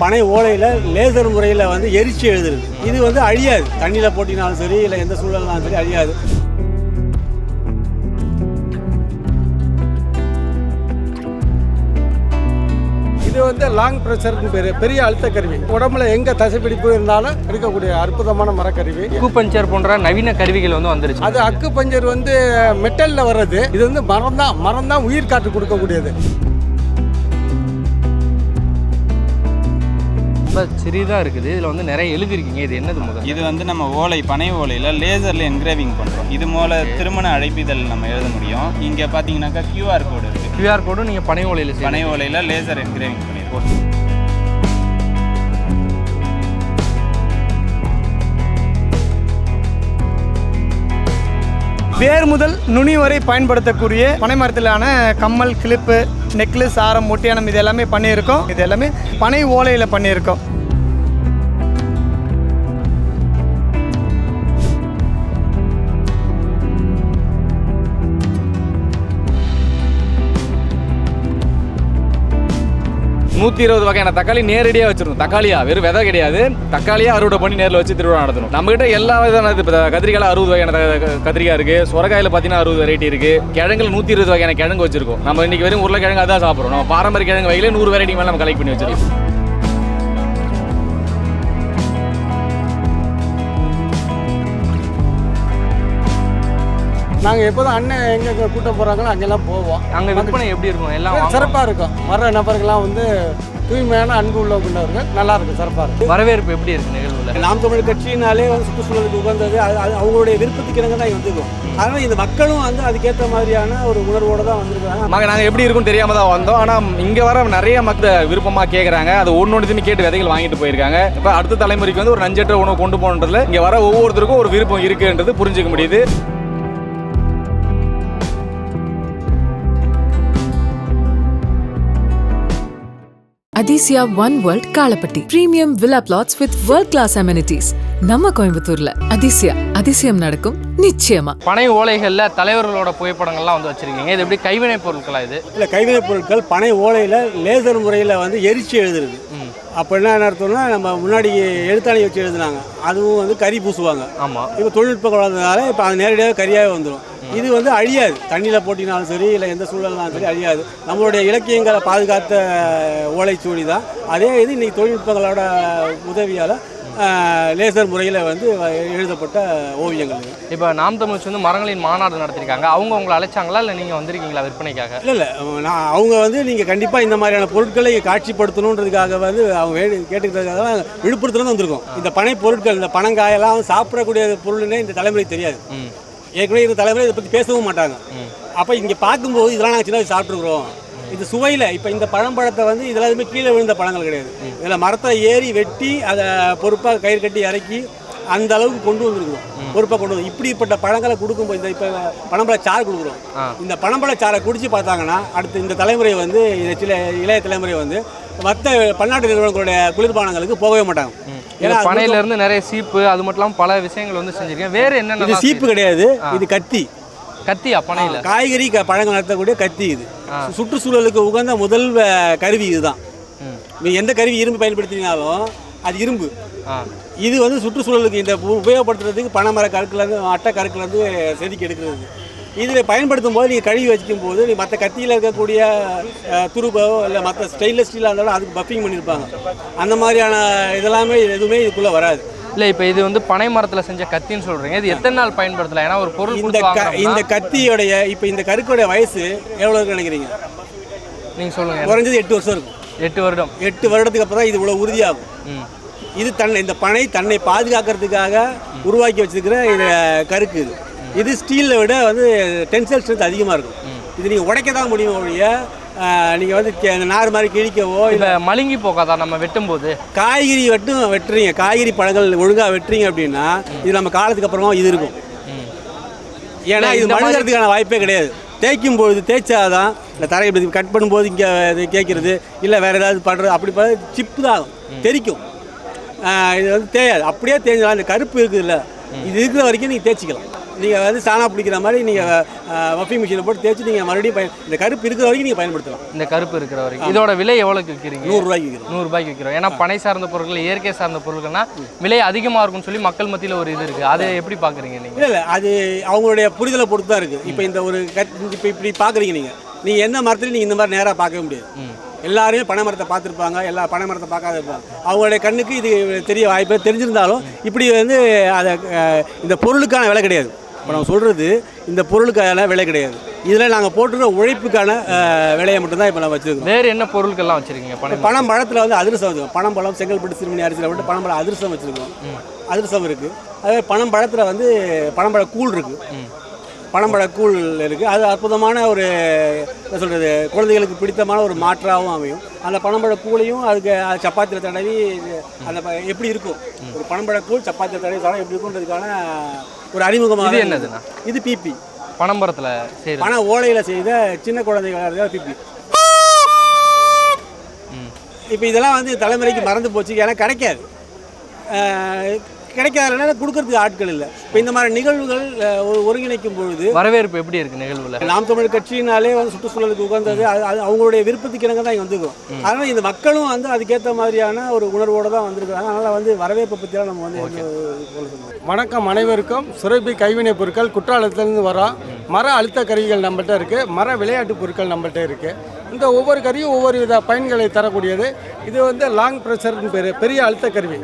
பனை ஓலையில் லேசர் முறையில் வந்து எரிச்சு எழுதுறது. இது வந்து அழியாது. தண்ணியில் போட்டினாலும் சரி இல்லை எந்த சூழல்னாலும் சரி அழியாது. இது வந்து லாங் ப்ரெஷருக்கு பேர் பெரிய அழுத்த கருவி உடம்புல எங்கே தசைப்பிடிப்பு இருந்தாலும் எடுக்கக்கூடிய அற்புதமான மரக்கருவி. அக்கு பஞ்சர் போன்ற நவீன கருவிகள் வந்து வந்துருச்சு. அது அக்கு பஞ்சர் வந்து மெட்டலில் வர்றது. இது வந்து மரம் தான் மரம் தான் உயிர் காற்று கொடுக்கக்கூடியது. ரொம்ப சிறிதாக இருக்குது. இதில் வந்து நிறைய எழுதிருக்கீங்க இது என்னது முதல் இது வந்து நம்ம ஓலை பனை ஓலையில் லேசரில் என்கிரேவிங் பண்ணுறோம் இது மூல திருமண அழைப்பிதழ் நம்ம எழுத முடியும். இங்கே பார்த்தீங்கன்னாக்கா கியூஆர் கோடு இருக்குது கியூஆர் கோடும் நீங்கள் பனை ஓலையில் பனை ஓலையில் லேசர் என்கிரேவிங் பண்ணியிருக்கோம் வேர் முதல் நுனி வரை பயன்படுத்தக்கூடிய பனை மரத்திலான கம்மல் கிளிப்பு நெக்லஸ் ஆரம் ஒட்டியானம் இது எல்லாமே பண்ணியிருக்கோம். இது எல்லாமே பனை ஓலையில் பண்ணியிருக்கோம். நூற்றி இருபது வகையான தக்காளி நேரடியாக வச்சிருந்தோம் தக்காளியா வெறும் விதை கிடையாது. தக்காளியாக அறுவடை பண்ணி நேரில் வச்சு திருவிழா நடத்தணும். நம்மகிட்ட எல்லா விதமான இப்போ கத்திரிக்காயில் அறுபது வகையான க- கத்திரிக்காய் இருக்குது சுரக்காயில் பார்த்தீங்கன்னா அறுபது வெரைட்டி இருக்குது கிழங்குல நூற்றி இருபது வகையான கிழங்கு வச்சிருக்கோம். நம்ம இன்னைக்கு வெறும் உருளைக்கிழங்கு அதான் சாப்பிட்றோம். நம்ம பாரம்பரிய கிழங்கு வகையிலே நூறு வெரைட்டி மேலே நம்ம கலெக்ட் பண்ணி வச்சிருக்கோம். நாங்கள் எப்போதும் அண்ணன் எங்கே கூட்டம் போகிறாங்களோ அங்கெல்லாம் போவோம். அங்கே விற்பனை எப்படி இருக்கும்? எல்லாம். சிறப்பாக இருக்கும். வர்ற நபர்கள்லாம் வந்து தூய்மையான அன்பு உள்ளவர்கள் நல்லா இருக்கும் சிறப்பாக இருக்கும். வரவேற்பு எப்படி இருக்கு நிகழ்வுல? நாம் தமிழ் கட்சியினாலே வந்து சுற்றுச்சூழலுக்கு உகந்தது. அது அது அவங்களுடைய விருப்பத்துக்கு இணங்க தான் வந்துருக்கும் அதனால் இந்த மக்களும் வந்து அதுக்கேற்ற மாதிரியான ஒரு உணர்வோடு தான் வந்திருக்காங்க நாங்கள் நாங்கள் எப்படி இருக்கும்னு தெரியாம தான் வந்தோம். ஆனால் இங்கே வர நிறைய மக்கள் விருப்பமாக கேட்குறாங்க அது ஒன்று ஒன்று கேட்டு விதைகள் வாங்கிட்டு போயிருக்காங்க. இப்போ அடுத்த தலைமுறைக்கு வந்து ஒரு நஞ்சற்ற உணவு கொண்டு போகணுன்றதுல இங்கே வர ஒவ்வொருத்தருக்கும் ஒரு விருப்பம் இருக்குன்றது புரிஞ்சுக்க முடியுது. Athisaya one world Kalapatti premium villa plots with world class amenities நம்ம கோயம்புத்தூர்ல. அதிசயா அதிசயம் நடக்கும் நிச்சயமா. பனை ஓலைகளில் தலைவர்களோட புகைப்படங்கள்லாம் வந்து வச்சிருக்கீங்க. இது எப்படி கைவினை பொருட்களா இது? இல்லை கைவினைப் பொருட்கள் பனை ஓலையில் லேசர் முறையில் வந்து எரிச்சு எழுதுறது. அப்போ என்ன அர்த்தம்னா நம்ம முன்னாடி எழுத்தாணி வச்சு எழுதுனாங்க. அதுவும் வந்து கறி பூசுவாங்க. ஆமாம் இப்போ தொழில்நுட்பம் வளர்ந்ததுனால இப்போ அது நேரடியாக கரியாகவே வந்துடும் இது வந்து அழியாது. தண்ணியில் போட்டினாலும் சரி இல்லை எந்த சூழல்னாலும் சரி அழியாது. நம்மளுடைய இலக்கியங்களை பாதுகாத்த ஓலைச்சுவடி தான். அதே இது இன்னைக்கு தொழில்நுட்பங்களோட உதவியால் லேசர் முறையில் வந்து எழுதப்பட்ட ஓவியங்கள். இப்போ நாம் தமிழ்ச்சி வந்து மரங்களின் மாநாடு நடத்திருக்காங்க. அவங்க உங்களை அழைச்சாங்களா? இல்லை நீங்கள் வந்திருக்கீங்களா விற்பனைக்காக? இல்லை இல்லை. நான் அவங்க வந்து நீங்கள் கண்டிப்பாக இந்த மாதிரியான பொருட்களை காட்சிப்படுத்தணுன்றதுக்காக வந்து அவங்க கேட்டுக்கிறதுக்காக தான் விழுப்புரத்துலேருந்து வந்திருக்கோம். இந்த பனை பொருட்கள் இந்த பனங்காயெல்லாம் சாப்பிடக்கூடிய பொருள்னே இந்த தலைமுறைக்கு தெரியாது. ஏற்கனவே இந்த தலைமுறை இதை பற்றி பேசவும் மாட்டாங்க. அப்போ இங்கே பார்க்கும்போது இதெல்லாம் நாங்கள் சின்ன வயசு சாப்பிட்ருக்குறோம் இது சுவையில் இப்போ இந்த பழம்பழத்தை வந்து இதெல்லாம் எதுவுமே கீழே விழுந்த பழங்கள் கிடையாது. இதில் மரத்தை ஏறி வெட்டி அதை பொறுப்பாக கயிறு கட்டி இறக்கி அந்த அளவுக்கு கொண்டு வந்திருக்கிறோம். பொறுப்பாக கொண்டு வந்து இப்படிப்பட்ட பழங்களை கொடுக்கும்போது இந்த இப்போ பனம்பழ சாறு கொடுக்குறோம். இந்த பனம்பழ சாறை குடிச்சு பார்த்தாங்கன்னா அடுத்து இந்த தலைமுறை வந்து இந்த சில இளைய தலைமுறை வந்து மற்ற பன்னாட்டு நிறுவனங்களுடைய குளிர்பானங்களுக்கு போகவே மாட்டாங்க. ஏன்னா பனையில இருந்து நிறைய சீப்பு அது மட்டும் இல்லாமல் பல விஷயங்கள் வந்து செஞ்சிருக்கேன். வேற இது என்னென்ன சீப்பு கிடையாது. இது கத்தி. கத்தியா பனையில? காய்கறி பழங்கள் நடத்தக்கூடிய கத்தி இது. சுற்றுச்சூழலுக்கு உகந்த முதல் கருவி இதுதான். நீ எந்த கருவி இரும்பு பயன்படுத்தினாலும் அது இரும்பு. இது வந்து சுற்றுச்சூழலுக்கு இந்த உபயோகப்படுத்துறதுக்கு பனைமர கருக்குலேருந்து அட்டை கருக்குலேருந்து செதுக்கி எடுக்கிறது. இதில் பயன்படுத்தும் போது நீங்கள் கழுவி வச்சுக்கும் போது நீ மற்ற கத்தியில் இருக்கக்கூடிய அஹ், துருபோ இல்லை மற்ற ஸ்டெயின்லெஸ் ஸ்டீலாக இருந்தாலும் அதுக்கு பஃபிங் பண்ணியிருப்பாங்க அந்த மாதிரியான இதெல்லாமே எதுவுமே இதுக்குள்ளே வராது. இல்லை இப்போ இது வந்து பனை மரத்தில் செஞ்ச கத்தின்னு சொல்கிறீங்க இது எத்தனை நாள் பயன்படுத்தலாம்? ஏன்னா ஒரு பொருள் இந்த க இந்த கத்தியோடைய இப்போ இந்த கருக்குடைய வயசு எவ்வளோ நினைக்கிறீங்க? நீங்கள் சொல்லுங்கள் குறைஞ்சது எட்டு வருஷம் இருக்கும். எட்டு வருடம். எட்டு வருடத்துக்கு அப்புறம் இது இவ்வளோ உறுதியாகும். இது தன்னை இந்த பனை தன்னை பாதுகாக்கிறதுக்காக உருவாக்கி வச்சிருக்கிற இது கருக்கு இது. இது ஸ்டீலை விட வந்து டென்சல் ஸ்ட்ரென்த் அதிகமாக இருக்கும். இது நீங்கள் உடைக்க தான் முடியும் ஒழிய நீங்கள் வந்து நார் மாதிரி கிழிக்கவோ இல்லை மழுங்கி போகாதா நம்ம வெட்டும்போது? காய்கறி வெட்டும் வெட்டுறீங்க. காய்கறி பழங்கள் ஒழுங்காக வெட்டுறீங்க அப்படின்னா இது நம்ம காலத்துக்கு அப்புறமா இது இருக்கும். ஏன்னா இல்ல, இது மழுகிறதுக்கான வாய்ப்பே கிடையாது. தேய்க்கும் பொழுது தேய்ச்சாதான் இந்த தரை இப்படி கட் பண்ணும்போது இங்கே இது கேட்குறது இல்லை வேறு ஏதாவது பண்ணுறது அப்படி பண்ண சிப்பு தான் ஆகும். தெரிக்கும். இது வந்து தேயாது. அப்படியே தேய்ஞ்சலாம் இந்த கருப்பு இருக்குதுல்ல. இது இருக்கிற வரைக்கும் நீங்கள் தேய்ச்சிக்கலாம். நீங்கள் வந்து சாணா பிடிக்கிற மாதிரி நீங்கள் வஃபி மிஷினை போட்டு தேய்ச்சி நீங்கள் மறுபடியும் பயன் இந்த கருப்பு இருக்கிற வரைக்கும் நீங்கள் பயன்படுத்தலாம். இந்த கருப்பு இருக்கிற வரைக்கும். இதோட விலை எவ்வளோக்கு விற்கிறீங்க? நூறுரூவாய்க்கு விற்கிறோம். நூறு ரூபாய்க்கு விற்கிறோம். ஏன்னா பனை சார்ந்த பொருட்கள் இயற்கை சார்ந்த பொருட்கள்னா விலை அதிகமாக இருக்கும்னு சொல்லி மக்கள் மத்தியில் ஒரு இது இருக்குது அதை எப்படி பார்க்குறீங்க நீங்கள் இல்லை இல்லை அது அவங்களுடைய புரிதலை பொறுத்து தான் இருக்குது இப்போ இந்த ஒரு இப்போ இப்படி பார்க்குறீங்க நீங்கள் நீங்கள் எந்த மரத்துலையும் நீங்கள் இந்த மாதிரி நேராக பார்க்கவே முடியாது. எல்லாரையும் பனை மரத்தை பார்த்துருப்பாங்க எல்லா பனை மரத்தை பார்க்காத இருப்பாங்க. அவங்களுடைய கண்ணுக்கு இது தெரிய வாய்ப்பு தெரிஞ்சிருந்தாலும் இப்படி வந்து அதை இந்த பொருளுக்கான விலை கிடையாது. இப்போ நம்ம சொல்கிறது இந்த பொருளுக்கான விலை கிடையாது. இதில் நாங்கள் போட்டுருக்க உழைப்புக்கான விலையை மட்டும்தான் இப்போ நம்ம வச்சுருக்கோம் வேறு என்ன பொருட்கள்லாம் வச்சுருக்கீங்க? பனை பணம் பழத்தில் வந்து அதிரசம் வச்சுருக்கோம். பணம் பழம் செங்கல்பட்டு சிறுமணி அரிசியில் விட்டு பணம் பழம் அதிரசம் வச்சுருக்கோம். அதிரசம் இருக்குது அதே பணம் பழத்தில் வந்து பனம்பழ கூழ் இருக்குது பனம்பழ கூழ் இருக்குது அது அற்புதமான ஒரு என்ன சொல்கிறது குழந்தைகளுக்கு பிடித்தமான ஒரு மாற்றாகவும் அமையும். அந்த பனம்பழ கூழையும் அதுக்கு அது சப்பாத்தியில் தடவி அந்த எப்படி இருக்கும்? ஒரு பனம்பழ கூழ் சப்பாத்தியில் தடவி சாப்பிட்டா எப்படி இருக்குன்றதுக்கான ஒரு அறிமுகமாக இது என்னதுண்ணா? இது பிபி பனம்பரத்தில் செய்கிறது பண ஓலையில் செய்த சின்ன குழந்தைகள் பிபி இப்போ இதெல்லாம் வந்து தலைமுறைக்கு மறந்து போச்சு. ஏன்னா கிடைக்காது. கிடைக்காதனால கொடுக்கறதுக்கு ஆட்கள் இல்லை. இப்போ இந்த மாதிரி நிகழ்வுகள் ஒருங்கிணைக்கும் பொழுது வரவேற்பு எப்படி இருக்குது நிகழ்வில்? நாம் தமிழ் கட்சியினாலே வந்து சுற்றுச்சூழலுக்கு உகந்தது. அது அவங்களுடைய விருப்பத்துக்கு இணங்க தான் இங்கே வந்துருக்கோம். அதனால் இந்த மக்களும் வந்து அதுக்கேற்ற மாதிரியான ஒரு உணர்வோடு தான் வந்திருக்காங்க அதனால் வந்து வரவேற்பை பற்றியெல்லாம் நம்ம வந்து வணக்கம் அனைவருக்கும். சுரபி கைவினைப் பொருட்கள் குற்றாலத்திலேருந்து வரோம் மர அழுத்த கருவிகள் நம்மள்ட்ட இருக்குது மர விளையாட்டு பொருட்கள் நம்மள்ட்ட இருக்குது இந்த ஒவ்வொரு கருவியும் ஒவ்வொரு வித பயன்களை தரக்கூடியது. இது வந்து லாங் ப்ரெஷர்னு பேர். பெரிய அழுத்த கருவி.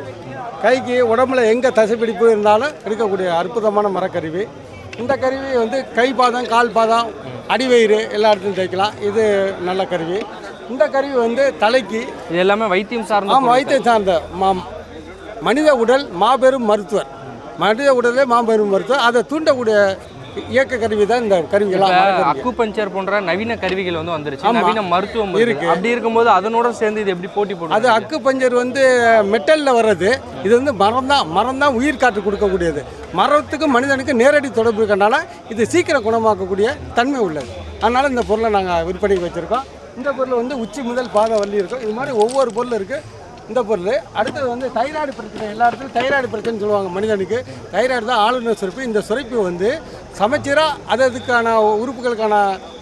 கைக்கு உடம்புல எங்கே தசைப்பிடிப்பு இருந்தாலும் எடுக்கக்கூடிய அற்புதமான மரக்கருவி. இந்த கருவி வந்து கை பாதம் கால் பாதம் அடிவயிறு எல்லா இடத்துலையும் தைக்கலாம் இது நல்ல கருவி. இந்த கருவி வந்து தலைக்கு இது எல்லாமே வைத்தியம் சார்ந்த ஆமாம். வைத்தியம் சார்ந்த மா மனித உடல் மாபெரும் மருத்துவர். மனித உடலே மாபெரும் மருத்துவர். அதை தூண்டக்கூடிய இயக்க கருவி தான் இந்த கருவிகளாம் இப்ப அக்குபஞ்சர் போன்ற நவீன கருவிகள் வந்து வந்துருச்சு. நவீன மருத்துவம் இருக்கு. அப்படி இருக்கும்போது அதனோட சேர்ந்து இது எப்படி போட்டி அது போடுது அக்கு பஞ்சர் வந்து மெட்டலில் வர்றது. இது வந்து மரம் தான். மரம் தான் உயிர் காற்று கொடுக்கக்கூடியது. மரத்துக்கும் மனிதனுக்கும் நேரடி தொடர்பு இருக்கனால இது சீக்கிரம் குணமாக்கக்கூடிய தன்மை உள்ளது. அதனால் இந்த பொருளை நாங்கள் விற்பனைக்கு வச்சுருக்கோம். இந்த பொருள் வந்து உச்சி முதல் பாத வள்ளி இருக்கும். இது மாதிரி ஒவ்வொரு பொருள் இருக்குது இந்த பொருள். அடுத்தது வந்து தைராய்டு பிரச்சனை. எல்லா இடத்துலையும் தைராய்டு பிரச்சனைன்னு சொல்லுவாங்க மனிதனுக்கு. தைராய்டு தான் ஆளுநர் சுரப்பி. இந்த சுரப்பி வந்து சமச்சீராக அது அதுக்கான உறுப்புகளுக்கான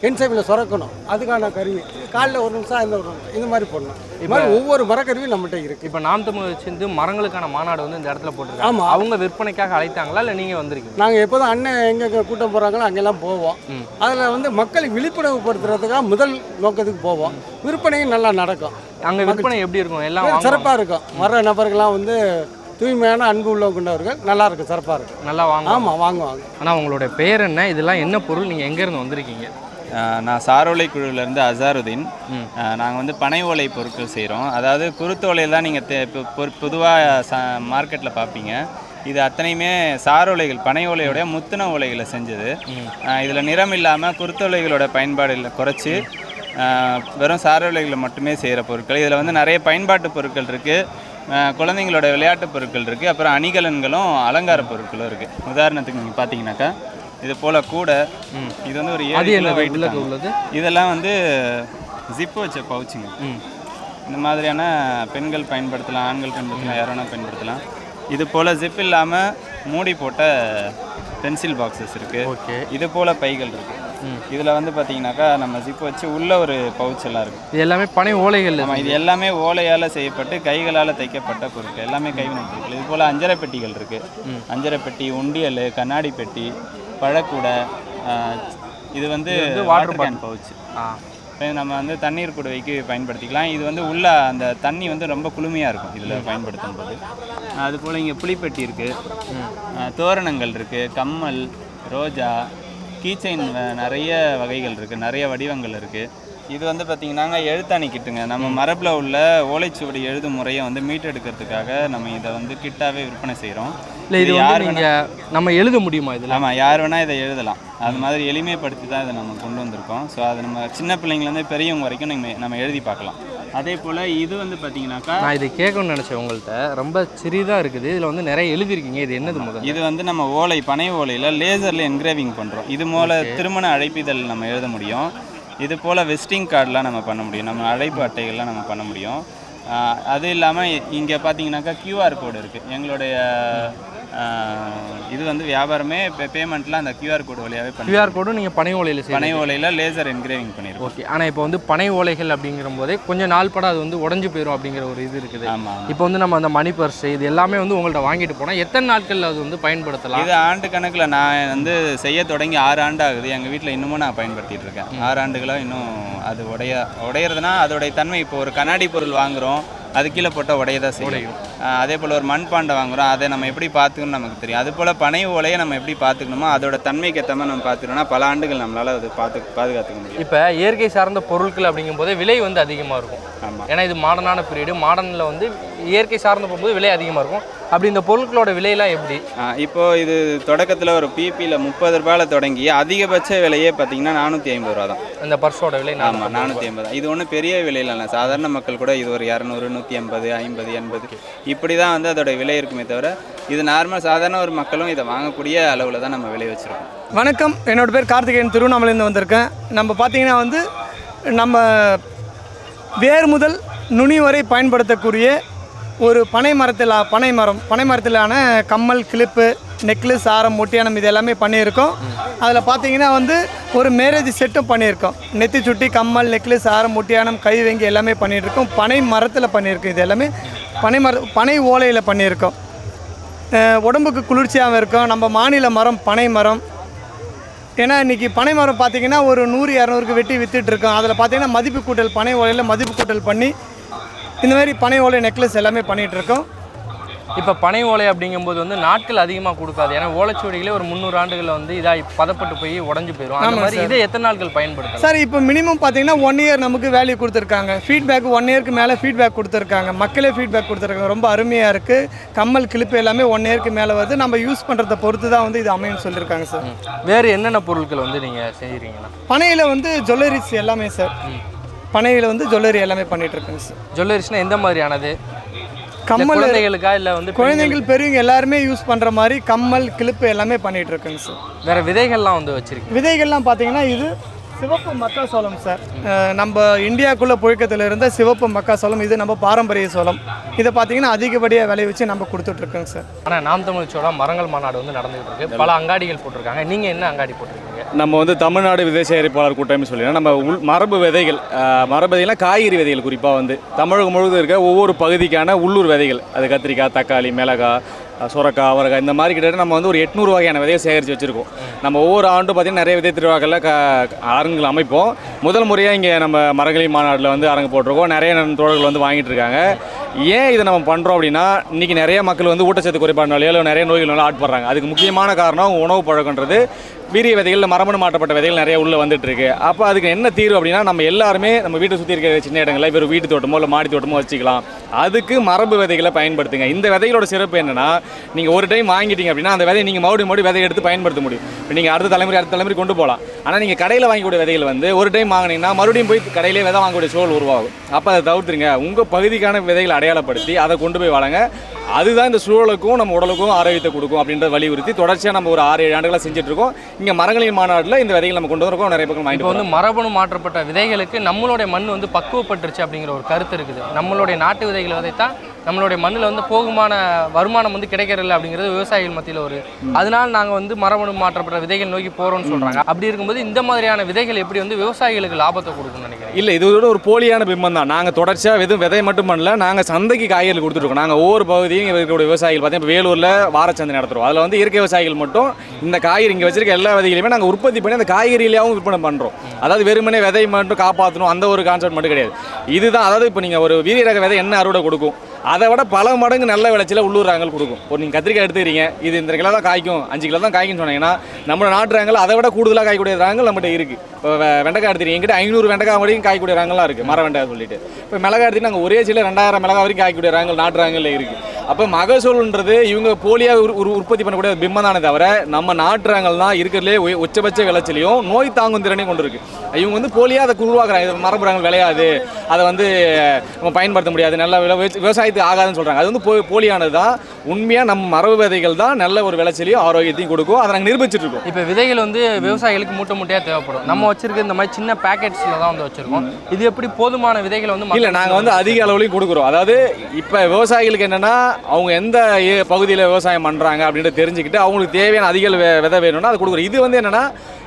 என்சைமில் சுரக்கணும். அதுக்கான கருவி. காலைல ஒரு நிமிஷம் இந்த ஒரு நிமிஷம். இந்த மாதிரி போடணும். இது மாதிரி ஒவ்வொரு மரக்கருவியும் நம்மகிட்ட இருக்குது இப்போ நாம் தமிழ் சேர்ந்து மரங்களுக்கான மாநாடு வந்து இந்த இடத்துல போட்டிருக்காங்க. ஆமா. அவங்க விற்பனைக்காக அழைத்தாங்களா? இல்லை நீங்கள் வந்திருக்கீங்க நாங்கள் எப்போதும் அண்ணன் எங்கே கூட்டம் போகிறாங்களோ அங்கெல்லாம் போவோம். அதில் வந்து மக்களை விழிப்புணர்வு படுத்துறதுக்காக முதல் நோக்கத்துக்கு போவோம். விற்பனையும் நல்லா நடக்கும். அங்கே விற்பனை எப்படி இருக்கும்? எல்லாம். சிறப்பாக இருக்கும். வர்ற நபர்கள்லாம் வந்து தூய்மையான அன்பு உள்ள கொண்டவர்கள் நல்லா இருக்கும் சிறப்பாக இருக்கும். நல்லா வாங்க ஆமாம் வாங்குவாங்க. ஆனால் உங்களுடைய பெயர் என்ன? இதெல்லாம் என்ன பொருள்? நீங்கள் எங்கேருந்து வந்திருக்கீங்க? நான் சாரோலை குழுவிலேருந்து அசாருதீன். நாங்கள் வந்து பனை ஓலை பொருட்கள் செய்கிறோம் அதாவது குருத்தோலையில் தான் நீங்கள் இப்போ பொதுவாக ச மார்க்கெட்டில் பார்ப்பீங்க இது அத்தனையுமே சாரோலைகள் பனை ஓலையோட முத்தின ஓலைகளை செஞ்சது. இதில் நிறம் இல்லாமல் குருத்தோலைகளோட பயன்பாடுகளை குறைச்சி வெறும் சாரோலைகளை மட்டுமே செய்கிற பொருட்கள். இதில் வந்து நிறைய பயன்பாட்டு பொருட்கள் இருக்குது குழந்தைங்களோட விளையாட்டு பொருட்கள் இருக்குது அப்புறம் அணிகலன்களும் அலங்கார பொருட்களும் இருக்குது உதாரணத்துக்கு நீங்கள் பார்த்தீங்கன்னாக்கா இது போல் கூட இது வந்து ஒரு ஏழு உள்ளது இதெல்லாம் வந்து ஜிப்பு வச்ச பவுச்சுங்க இந்த மாதிரியான பெண்கள் பயன்படுத்தலாம் ஆண்கள் பயன்படுத்தலாம் யார் வேணால் பயன்படுத்தலாம். இது போல் ஜிப் இல்லாமல் மூடி போட்ட பென்சில் பாக்ஸஸ் இருக்குது ஓகே. இது போல் பைகள் இருக்குது இதில் வந்து பார்த்தீங்கன்னாக்கா நம்ம ஜிப் வச்சு உள்ள ஒரு பவுச் எல்லாம் இருக்குது இது எல்லாமே பனை ஓலைகள் இது எல்லாமே ஓலையால் செய்யப்பட்டு கைகளால் தைக்கப்பட்ட பொருட்கள். எல்லாமே கைவினை பொருட்கள். இது போல் அஞ்சரை பெட்டிகள் இருக்குது அஞ்சரை பெட்டி உண்டியல் கண்ணாடி பெட்டி பழக்கூடை இது வந்து வாட்டர் கேன் பவுச் நம்ம வந்து தண்ணீர் குடுவைக்கு பயன்படுத்திக்கலாம். இது வந்து உள்ள அந்த தண்ணி வந்து ரொம்ப குளுமையாக இருக்கும் இதில் பயன்படுத்தும் போது அதுபோல் இங்கே புளிப்பெட்டி இருக்குது தோரணங்கள் இருக்குது கம்மல் ரோஜா கீச்சைன் நிறைய வகைகள் இருக்குது நிறைய வடிவங்கள் இருக்குது இது வந்து பார்த்திங்கன்னாங்க எழுத்தாணி கிட்டுங்க நம்ம மரபில் உள்ள ஓலைச்சுவடி எழுதும் முறையை வந்து மீட்டெடுக்கிறதுக்காக நம்ம இதை வந்து கிட்டாவே விற்பனை செய்கிறோம் இல்லை இது வந்து நீங்கள் நம்ம எழுத முடியுமா இதில்? ஆமாம் யார் வேணால் இதை எழுதலாம். அது மாதிரி எளிமைப்படுத்தி தான் இதை நம்ம கொண்டு வந்திருக்கோம். ஸோ அது நம்ம சின்ன பிள்ளைங்கலேருந்து பெரியவங்க வரைக்கும் நீங்கள் நம்ம எழுதி பார்க்கலாம். அதே போல் இது வந்து பார்த்தீங்கன்னாக்கா நான் இதை கேட்கணும்னு நினச்சேன் உங்கள்கிட்ட ரொம்ப சிறிதாக இருக்குது. இதில் வந்து நிறைய எழுதிருக்கீங்க இது என்னது முதல்ல? இது வந்து நம்ம ஓலை பனை ஓலையில் லேசரில் என்கிரேவிங் பண்ணுறோம் இது போல் திருமண அழைப்பிதழ் நம்ம எழுத முடியும். இது போல் விசிட்டிங் கார்டெலாம் நம்ம பண்ண முடியும். நம்ம அழைப்பு அட்டைகள்லாம் நம்ம பண்ண முடியும். அது இல்லாமல் இங்கே பார்த்தீங்கன்னாக்கா கியூஆர் கோடு இருக்குது எங்களுடைய இது வந்து வியாபாரமே பேமெண்ட்டில் அந்த கியூஆர் கோடு வழியாகவே பண்ணி கியூஆர் கோடும் நீங்கள் பனை ஓலையில் பனை ஓலையில் லேசர் என்கிரேவிங் பண்ணியிருக்கோம் ஓகே. ஆனால் இப்போ வந்து பனை ஓலைகள் அப்படிங்கிற போதே கொஞ்சம் நாள் படம் அது வந்து உடஞ்சு போயிடும் அப்படிங்கிற ஒரு இது இருக்குது. ஆமாம் இப்போ வந்து நம்ம அந்த மணி பர்ஸ் இது எல்லாமே வந்து உங்கள்ட்ட வாங்கிட்டு போனால் எத்தனை நாட்களில் அது வந்து பயன்படுத்தலாம்? இது ஆண்டு கணக்கில் நான் வந்து செய்ய தொடங்கி ஆறு ஆண்டு ஆகுது. எங்கள் வீட்டில் இன்னமும் நான் பயன்படுத்திட்டு இருக்கேன். ஆறு ஆண்டுகளாக இன்னும் அது உடைய உடையிறதுனா அதோடைய தன்மை. இப்போ ஒரு கண்ணாடி பொருள் வாங்குகிறோம் அது கீழே போட்டால் உடைய தான் செய்யும் அதே போல் ஒரு மண்பாண்டை வாங்குகிறோம் அதை நம்ம எப்படி பார்த்துக்கணும்னு நமக்கு தெரியும். அது போல் பனை ஓலையை நம்ம எப்படி பார்த்துக்கணுமோ அதோட தன்மைக்கு ஏற்ற மாதிரி நம்ம பார்த்துக்கணும்னா பல ஆண்டுகள் நம்மளால் அது பார்த்து பாதுகாத்துக்க முடியும். இப்போ இயற்கை சார்ந்த பொருட்கள் அப்படிங்கும்போது விலை வந்து அதிகமாக இருக்கும். ஆமாம் ஏன்னா இது மாடர்னான பீரியடு மாடர்னில் வந்து இயற்கை சார்ந்த போகும்போது விலை அதிகமாக இருக்கும். அப்படி இந்த பொருட்களோட விலையெல்லாம் எப்படி? இப்போ இது தொடக்கத்தில் ஒரு பிபியில் முப்பது ரூபாயில் தொடங்கி அதிகபட்ச விலையே பார்த்தீங்கன்னா நானூற்றி ஐம்பது ரூபா தான். இந்த பர்ஸோட விலை ஆமாம் நானூற்றி ஐம்பது இது ஒன்றும் பெரிய விலையில இல்லை. சாதாரண மக்கள் கூட இது ஒரு இரநூறு நூற்றி ஐம்பது ஐம்பது எண்பது. இப்படி தான் வந்து அதோட விலை இருக்குமே தவிர இது நார்மல் சாதாரண ஒரு மக்களும் இதை வாங்கக்கூடிய அளவில் தான் நம்ம விலை வச்சுருக்கோம். வணக்கம். என்னோட பேர் கார்த்திகேயன். திருவண்ணாமலையிலேருந்து வந்திருக்கேன். நம்ம பார்த்தீங்கன்னா வந்து நம்ம வேர் முதல் நுனி வரை பயன்படுத்தக்கூடிய ஒரு பனை மரத்தில் பனை மரம் பனை மரத்திலான கம்மல் கிளிப்பு நெக்லஸ் ஆரம் முட்டியானம் இது எல்லாமே பண்ணியிருக்கோம். அதில் பார்த்தீங்கன்னா வந்து ஒரு மேரேஜ் செட்டும் பண்ணியிருக்கோம். நெத்தி சுட்டி கம்மல் நெக்லஸ் ஆரம் முட்டியானம் கை வெங்கி எல்லாமே பண்ணியிருக்கோம். பனை மரத்தில் பண்ணியிருக்கோம் இது எல்லாமே. பனை மர பனை ஓலையில் பண்ணியிருக்கோம். உடம்புக்கு குளிர்ச்சியாகவும் இருக்கும். நம்ம மாநில மரம் பனை மரம். ஏன்னா இன்றைக்கி பனை மரம் பார்த்தீங்கன்னா ஒரு நூறு இரநூறுக்கு வெட்டி விற்றுட்ருக்கோம் அதில் பார்த்திங்கன்னா மதிப்பு கூட்டல் பனை ஓலையில் மதிப்பு கூட்டல் பண்ணி இந்த மாதிரி பனை ஓலை நெக்லஸ் எல்லாமே பண்ணிகிட்டு இருக்கோம் இப்போ பனை ஓலை அப்படிங்கும்போது வந்து நாட்கள் அதிகமாக கொடுக்காது. ஏன்னா ஓலைச்சுவடிகளே ஒரு முந்நூறு ஆண்டுகளில் வந்து இதாகி பதப்பட்டு போய் உடஞ்சு போயிடும் அந்த மாதிரி. இதை எத்தனை நாட்கள் பயன்படுத்தலாம்? சார் இப்போ மினிமம் பார்த்தீங்கன்னா ஒன் இயர் நமக்கு வேல்யூ கொடுத்துருக்காங்க. ஃபீட்பேக் ஒன் இயருக்கு மேலே ஃபீட்பேக் கொடுத்துருக்காங்க. மக்களே ஃபீட்பேக் கொடுத்துருக்காங்க. ரொம்ப அருமையாக இருக்குது கம்மல் கிளிப்பு எல்லாமே ஒன் இயருக்கு மேலே வருது. நம்ம யூஸ் பண்ணுறத பொறுத்து தான் வந்து இது அமையும்னு சொல்லியிருக்காங்க சார். வேறு என்னென்ன பொருட்கள் வந்து நீங்கள் செய்கிறீங்கன்னா பனையில் வந்து ஜுவல்லரிஸ் எல்லாமே சார். பனையில் வந்து ஜுவல்லரி எல்லாமே பண்ணிட்டு இருக்கேங்க சார். ஜுவல்லரிஸ்னால் எந்த மாதிரியானது? கம்மல் குழந்தைகளுக்கா இல்லை வந்து பெண்கள்? குழந்தைங்கள் பெரியவங்க எல்லாருமே யூஸ் பண்ணுற மாதிரி கம்மல் கிளிப்பு எல்லாமே பண்ணிட்டு இருக்குங்க சார். வேற விதைகள்லாம் வந்து வச்சிருக்கு விதைகள்லாம் பார்த்தீங்கன்னா இது சிவப்பு மக்காசோளம் சார். அஹ் நம்ம இந்தியாக்குள்ளே புழக்கத்தில் இருந்த சிவப்பு மக்காசோளம் இது நம்ம பாரம்பரிய சோளம். இதை பார்த்தீங்கன்னா அதிகப்படியாக விளைய வச்சு நம்ம கொடுத்துட்ருக்கோங்க சார். ஆனால் நாம் தமிழ்ச்சியோட மரங்கள் மாநாடு வந்து நடந்துகிட்டு இருக்கு. பல அங்காடிகள் போட்டிருக்காங்க. நீங்கள் என்ன அங்காடி போட்டிருக்கீங்க? நம்ம வந்து தமிழ்நாடு விதை சேகரிப்பாளர் கூட்டம்னு சொல்லினா நம்ம உள் மரபு விதைகள் மரபு விதைகள்லாம் காய்கறி விதைகள் குறிப்பாக வந்து தமிழகம் முழுவதும் இருக்க ஒவ்வொரு பகுதிக்கான உள்ளூர் விதைகள் அது கத்திரிக்காய் தக்காளி மிளகாய் சுரக்காய் அவரக்காய் இந்த மாதிரி கிட்டத்தட்ட நம்ம வந்து ஒரு எட்நூறு வகையான விதையை சேகரித்து வச்சுருக்கோம். நம்ம ஒவ்வொரு ஆண்டும் பார்த்திங்கன்னா நிறைய விதை திருவிழாக்களில் க அரங்குகள் அமைப்போம். முதல் முறையாக இங்கே நம்ம மரங்களின் மாநாட்டில் வந்து அரங்கு போட்டிருக்கோம். நிறைய தோழர்கள் வந்து வாங்கிட்டு இருக்காங்க. ஏன் இதை நம்ம பண்ணுறோம் அப்படின்னா இன்றைக்கி நிறைய மக்கள் வந்து ஊட்டச்சத்து குறைபாடுனாலையோ இல்லை நிறைய நோய்கள்னால ஆட்படுறாங்க. அதுக்கு முக்கியமான காரணம் உணவு பழக்கன்றது. வீரிய விதைகள் மரபணு மாற்றப்பட்ட விதைகள் நிறைய உள்ளே வந்துட்டு இருக்கு அப்போ அதுக்கு என்ன தீர்வு அப்படின்னா நம்ம எல்லாருமே நம்ம வீட்டை சுற்றி இருக்கிற சின்ன இடங்களில் வெறும் வீட்டு தோட்டமோ இல்லை மாடி தோட்டமோ வச்சுக்கலாம். அதுக்கு மரபு விதைகளை பயன்படுத்துங்க. இந்த விதைகளோட சிறப்பு என்னென்னா நீங்கள் ஒரு டைம் வாங்கிட்டீங்க அப்படின்னா அந்த விதையை நீங்கள் மறுபடியும் மறுபடியும் விதையை எடுத்து பயன்படுத்த முடியும். இப்போ நீங்கள் அடுத்த தலைமுறை அடுத்த தலைமுறை கொண்டு போகலாம். ஆனால் நீங்கள் கடையில் வாங்கக்கூடிய விதைகள் வந்து ஒரு டைம் வாங்கினீங்கன்னா மறுபடியும் போய் கடையிலே விதை வாங்கக்கூடிய சூழல் உருவாகும். அப்போ அதை தவிர்த்துருங்க. உங்கள் பகுதிக்கான விதைகளை அடையாளப்படுத்தி அதை கொண்டு போய் வளங்க. அதுதான் இந்த சூழலுக்கும் நம்ம உடலுக்கும் ஆரோக்கியத்தை கொடுக்கும் அப்படின்றத வலியுறுத்தி தொடர்ச்சியாக நம்ம ஒரு ஆறு ஏழு ஆண்டுகளாக செஞ்சுட்ருக்கோம் இங்கே மரங்களின் மாநாட்டில் இந்த விதைகள் நம்ம கொண்டு வந்திருக்கோம். நிறைய பக்கம் இப்போ வாங்கிட்டு வந்து மரபணு மாற்றப்பட்ட விதைகளுக்கு நம்மளுடைய மண் வந்து பக்குவப்பட்டுருச்சு அப்படிங்கிற ஒரு கருத்து இருக்குது. நம்மளுடைய நாட்டு விதைகளை விதைத்தா நம்மளுடைய மண்ணில் வந்து போகுமான வருமானம் வந்து கிடைக்கிறதில்ல அப்படிங்கிறது விவசாயிகள் மத்தியில் ஒரு அதனால் நாங்கள் வந்து மரபணு மாற்றப்பட்ட விதைகள் நோக்கி போகிறோம்னு சொல்கிறாங்க அப்படி இருக்கும்போது இந்த மாதிரியான விதைகள் எப்படி வந்து விவசாயிகளுக்கு லாபத்தை கொடுக்கும்னு நினைக்கிறேன் இல்லை இது ஒரு போலியான பிம்பம் தான். நாங்கள் தொடர்ச்சியாக வெறும் விதை மட்டும் பண்ணல நாங்கள் சந்தைக்கு காய்கறி கொடுத்துருக்கோம். நாங்கள் ஒவ்வொரு பகுதியும் இங்கே இருக்கக்கூடிய விவசாயிகள் பார்த்தீங்கன்னா இப்போ வேலூரில் வாரச்சந்தை நடத்துகிறோம் அதில் வந்து இயற்கை விவசாயிகள் மட்டும் இந்த காய்கறி இங்கே வச்சிருக்க எல்லா விதைகளையுமே நாங்கள் உற்பத்தி பண்ணி அந்த காய்கறியிலேயாவும் விற்பனை பண்ணுறோம் அதாவது வெறுமனே விதை மட்டும் காப்பாற்றணும் அந்த ஒரு கான்செப்ட் மட்டும் கிடையாது. இதுதான் அதாவது இப்போ நீங்கள் ஒரு வீரிய ரக விதை என்ன அறுவடை கொடுக்கும்? அதை விட பல மடங்கு நல்ல விளைச்சல உள்ளூர் ராங்கல் கொடுக்கும். ஒரு நீங்கள் கத்திரிக்காய் எடுத்துக்கிறீங்க இது இந்த கிலோ தான் காய்க்கும் அஞ்சு கிலோ தான் காய்க்கும்னு சொன்னீங்கன்னா நம்ம நாட்டு ராங்கல் அதை விட கூடுதலாக காய்க்கூடிய ராங்கல் நம்மகிட்ட இருக்குது இப்போ வெண்டைக்காய் எடுத்துக்கிறீங்க எங்கிட்ட ஐநூறு வெண்டைக்காய் வரைக்கும் காய்க்கூடிய ராங்கலாம் இருக்குது மர வெண்டைக்காய் சொல்லிட்டு. இப்போ மிளகாய் எடுத்துகிட்டு நாங்கள் ஒரே சில ரெண்டாயிரம் மிளகாய் வரைக்கும் காய்க்கூடிய ராங்கல் நாட்டு ரகங்கள்ல இருக்குது அப்போ மகசூல்ன்றது இவங்க போலியாக உரு- உற்பத்தி பண்ணக்கூடிய ஒரு பிம்பம் தானே தவிர நம்ம நாட்டு ரகங்கள் தான் இருக்கிறதுலே உச்சபட்ச விளைச்சலையும் நோய் தாங்கும் திறனையும் கொண்டு இருக்கு. இவங்க வந்து போலியாக அதை உருவாக்குறாங்க. மரபுறாங்க விளையாது. அதை வந்து நம்ம பயன்படுத்த முடியாது. நல்ல விளை- விவசாயத்துக்கு ஆகாதுன்னு சொல்கிறாங்க அது வந்து போ போலியானது தான். உண்மையாக நம்ம மரபு விதைகள் தான் நல்ல ஒரு விளைச்சலையும் ஆரோக்கியத்தையும் கொடுக்கும். அதை நாங்கள் நிரூபிச்சிட்டு இருக்கோம். இப்போ விதைகள் வந்து விவசாயிகளுக்கு மூட்டை மூட்டையாக தேவைப்படும். நம்ம வச்சிருக்க இந்த மாதிரி சின்ன பேக்கெட்ஸில் தான் வந்து வச்சிருக்கோம். இது எப்படி போதுமான விதைகளை வந்து இல்லை நாங்கள் வந்து அதிக அளவுலையும் கொடுக்குறோம். அதாவது இப்போ விவசாயிகளுக்கு என்னென்னா அவங்க எந்த பகுதியில் விவசாயம் பண்ணுறாங்க அப்படின்ட்டு தெரிஞ்சுக்கிட்டு அவங்களுக்கு தேவையான அதிக விதை வேணும்னா அது கொடுக்குறோம். இது வந்து என்னென்னா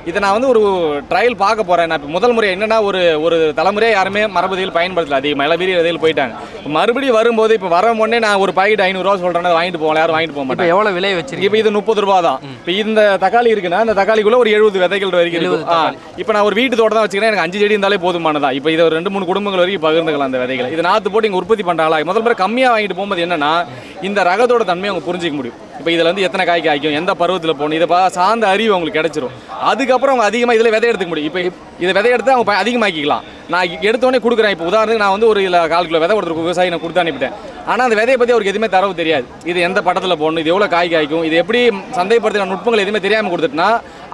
இதை நான் வந்து ஒரு ட்ரையல் பார்க்க போகிறேன் நான் இப்போ முதல் முறை என்னென்னா ஒரு ஒரு தலைமுறையாக யாருமே மரபதியில் பயன்படுத்தல. அதிகமாக எல்லாம் வீரிய விதையில் போயிட்டாங்க. இப்ப மறுபடியும் வரும்போது இப்போ வர உடனே நான் ஒரு பாக்கெட் ஐநூறுரூவா சொல்கிறேன் வாங்கிட்டு போகலாம். யாரும் வாங்கிட்டு போக மாட்டாங்க. எவ்வளோ விலை வச்சிருக்கீங்க? இப்போ இது முப்பது ரூபா தான். இப்போ இந்த தக்காளி இருக்குன்னா இந்த தக்காளிக்குள்ள ஒரு எழுபது விதைகள் வரைக்கும் 70 இருக்கும் இப்போ நான் ஒரு வீட்டு தோட்டம் தான் வச்சுக்கிறேன். எனக்கு அஞ்சு செடி இருந்தாலே போதுமானதா. இப்போ இது ஒரு ரெண்டு மூணு குடும்பங்கள் வரைக்கும் பகிர்ந்துக்கலாம் அந்த விதைகளை. இது நாற்று போட்டு இங்கே உற்பத்தி பண்ணுறாங்களா முதல் முறை கம்மியாக வாங்கிட்டு போகும்போது என்னன்னா இந்த ரகத்தோட தன்மையை அவங்க புரிஞ்சிக்க முடியும். இப்போ இதில் வந்து எத்தனை காய் காய்க்கும் எந்த பருவத்தில் போகணும் இதை சார்ந்த அறிவு அவங்களுக்கு கிடைச்சிரும். அதுக்கப்புறம் அவங்க அதிகமாக இதில் விதை எடுத்துக்க முடியும். இப்போ இதை விதை எடுத்து அவங்க அதிகமாக்கிக்கலாம். நான் எடுத்தோடனே கொடுக்குறேன். இப்போ உதாரணத்துக்கு நான் வந்து ஒரு கால் கிலோ விதை ஒருத்தருக்கு விவசாயி நான் கொடுத்து அனுப்பிட்டேன். ஆனால் அந்த விதையை பற்றி அவருக்கு எதுவுமே தரவு தெரியாது. இது எந்த படத்தில் போடணும் இது எவ்வளோ காய் காய்க்கும் இது எப்படி சந்தைப்படுத்தின நுட்பங்கள் எதுவுமே தெரியாமல் கொடுத்துட்டுனா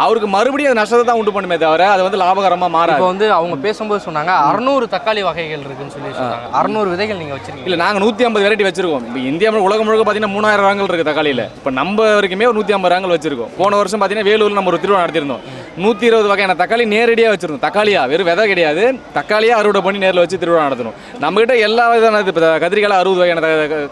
அவருக்கு மறுபடியும் அது நஷ்டத்தை தான் உண்டு பண்ணுமே தவிர அது வந்து லாபகரமாக மாறாது. இப்போ வந்து அவங்க பேசும்போது சொன்னாங்க அறுநூறு தக்காளி வகைகள் இருக்குன்னு சொல்லி சொன்னாங்க. அறுநூறு விதைகள் நீங்கள் வச்சிருக்கீங்க. இல்லை நாங்கள் நூற்றி ஐம்பது வெரைட்டி வச்சிருக்கோம். இப்போ இந்தியா உலகம் முழுக்க பார்த்தீங்கன்னா மூணாயிரம் ரகங்கள் இருக்குது தக்காளியில். இப்போ நம்ம வரைக்குமே ஒரு நூற்றி ஐம்பது ரகங்கள் வச்சிருக்கோம். போன வருஷம் பார்த்தீங்கன்னா வேலூரில் நம்ம ஒரு திருவிழா நடத்திருந்தோம் நூற்றி இருபது வகையான தக்காளி நேரடியாக வச்சிருந்தோம். தக்காளியா வெறும் விதை கிடையாது. தக்காளியாக அறுவடை பண்ணி நேரில் வச்சு திருவிழா நடத்தணும். நம்மகிட்ட எல்லா விதமான இப்போ கத்திரிக்காயில் அறுபது வகையான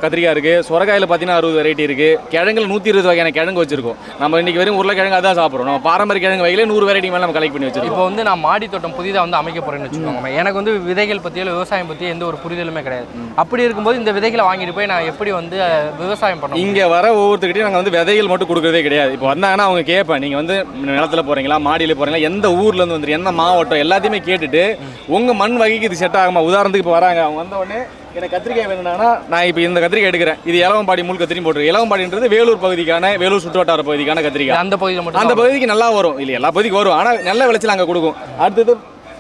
கத்திரிக்காய் இருக்குது சுரக்காயில் பார்த்தீங்கன்னா அறுபது வெரைட்டி இருக்குது கிழங்குல நூற்றி இருபது வகையான கிழங்கு வச்சிருக்கோம். நம்ம இன்னைக்கு வெறும் உருளைக்கிழங்கு அதான் சாப்பிட்றோம். நம்ம பாரம்பரிய கிழங்கு வகையிலே நூறு வெரைட்டி மேலே நம்ம கலெக்ட் பண்ணி வச்சிருக்கோம். இப்போ வந்து நான் மாடி தோட்டம் புதிதாக வந்து அமைக்க போறேன்னு வச்சுக்கோங்க எனக்கு வந்து விதைகள் பற்றியோ விவசாயம் பற்றியோ எந்த ஒரு புரிதலுமே கிடையாது. அப்படி இருக்கும்போது இந்த விதைகளை வாங்கிட்டு போய் நான் எப்படி வந்து விவசாயம் பண்ண? இங்கே வர ஒவ்வொருத்தர்கிட்டையும் நாங்கள் வந்து விதைகள் மட்டும் கொடுக்குறதே கிடையாது. இப்போ வந்தாங்கன்னா அவங்க கேட்பேன் நீங்கள் வந்து நிலத்துல போகிறீங்களா மாடியில் போகிறீங்களா எந்த ஊர்லேருந்து வந்துரு எந்த மாவட்டம் எல்லாத்தையுமே கேட்டுட்டு உங்கள் மண் வகைக்கு இது செட் ஆகுமா? உதாரணத்துக்கு இப்போ வராங்க. அவங்க வந்த உடனே எனக்கு கத்திரிக்காய் வேணும்னா நான் இப்போ இந்த கத்திரிக்காய் எடுக்கிறேன். இது இளவம்பாடி முள் கத்திரி போட்டுருக்கு. இளவம்பாடின்றது வேலூர் பகுதிக்கான வேலூர் சுற்றுவட்டார பகுதிக்கான கத்திரிக்காய். அந்த பகுதியில் மட்டும் அந்த பகுதிக்கு நல்லா வரும். இல்லை எல்லா பகுதிக்கும் வரும். ஆனால் நல்ல விளைச்சல் அங்கே கொடுக்கும். அடுத்தது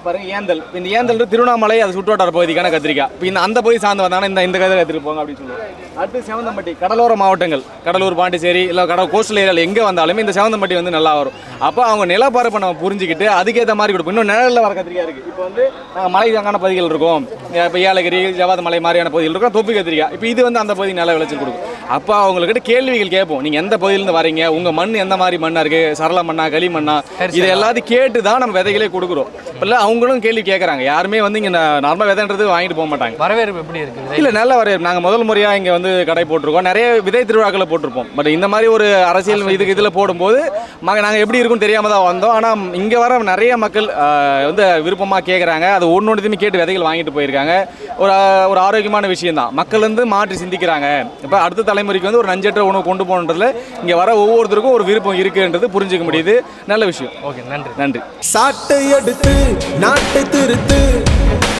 பாருங்க ஏந்தல். இப்ப இந்த ஏந்தல் திருவண்ணாமலை அது சுற்றுவட்டார பகுதிக்கான கத்திரிக்காய். இப்போ இந்த அந்த பகுதி சார்ந்து வந்தாங்கன்னா இந்த இந்த கதிரை எடுத்துட்டு போங்க அப்படின்னு சொல்லுவோம். அடுத்து செவந்தம்பட்டி கடலோர மாவட்டங்கள். கடலூர் பாண்டிச்சேரி இல்லை கடல் கோஸ்டல் ஏரியாவில் எங்கே வந்தாலுமே இந்த செவந்தம்பட்டி வந்து நல்லா வரும். அப்போ அவங்க நிலப்பரப்பை நம்ம புரிஞ்சுக்கிட்டு அதுக்கேற்ற மாதிரி கொடுப்போம். இன்னும் நிழலில் வர கத்திரிக்காய் இருக்குது இப்போ வந்து நாங்கள் மலைக்கான பகுதிகள் இருக்கும். இப்போ ஏலகிரி ஜவாத மலை மாதிரியான பகுதிகள் இருக்கும். தொப்பி கத்திரிக்காய். இப்போ இது வந்து அந்த பகுதி நல்ல விளைச்சல் கொடுக்கும். அப்போ அவங்கக்கிட்ட கேள்விகள் கேட்போம். நீங்கள் எந்த பகுதியிலேருந்து வரீங்க? உங்கள் மண் எந்த மாதிரி மண்ணாக இருக்குது சரள மண்ணா களி மண்ணா? இது எல்லாத்தையும் கேட்டு தான் நம்ம விதைகளே கொடுக்குறோம். இல்லை அவங்களும் கேள்வி கேட்குறாங்க யாருமே வந்து இங்கே நார்மலாக விதைன்றது வாங்கிட்டு போக மாட்டாங்க. வரவேற்பு எப்படி இருக்குது? இல்லை நல்ல வரவேற்பு. நாங்கள் முதல் முறையாக இங்கே வந்து கடை போட்டிருக்கோம். நிறைய விதை திருவிழாக்களை போட்டிருப்போம். பட் இந்த மாதிரி ஒரு அரசியல் இதுக்கு இதில் போடும்போது மக நாங்கள் எப்படி இருக்கும்னு தெரியாமல் தான் வந்தோம். ஆனால் இங்கே வர நிறைய மக்கள் வந்து விருப்பமாக கேட்குறாங்க அது ஒன்று ஒன்றுத்தையுமே கேட்டு விதைகள் வாங்கிட்டு போயிருக்காங்க. ஒரு ஒரு ஆரோக்கியமான விஷயம் தான். மக்கள் வந்து மாற்றி சிந்திக்கிறாங்க. இப்போ அடுத்த தலைமுறைக்கு வந்து ஒரு நஞ்சற்ற உணவு கொண்டு போகணுன்றதுல இங்கே வர ஒவ்வொருத்தருக்கும் ஒரு விருப்பம் இருக்குன்றது புரிஞ்சுக்க முடியுது. நல்ல விஷயம். ஓகே நன்றி. நன்றி. சாட்டை எடுத்து நாட்டை திருத்து.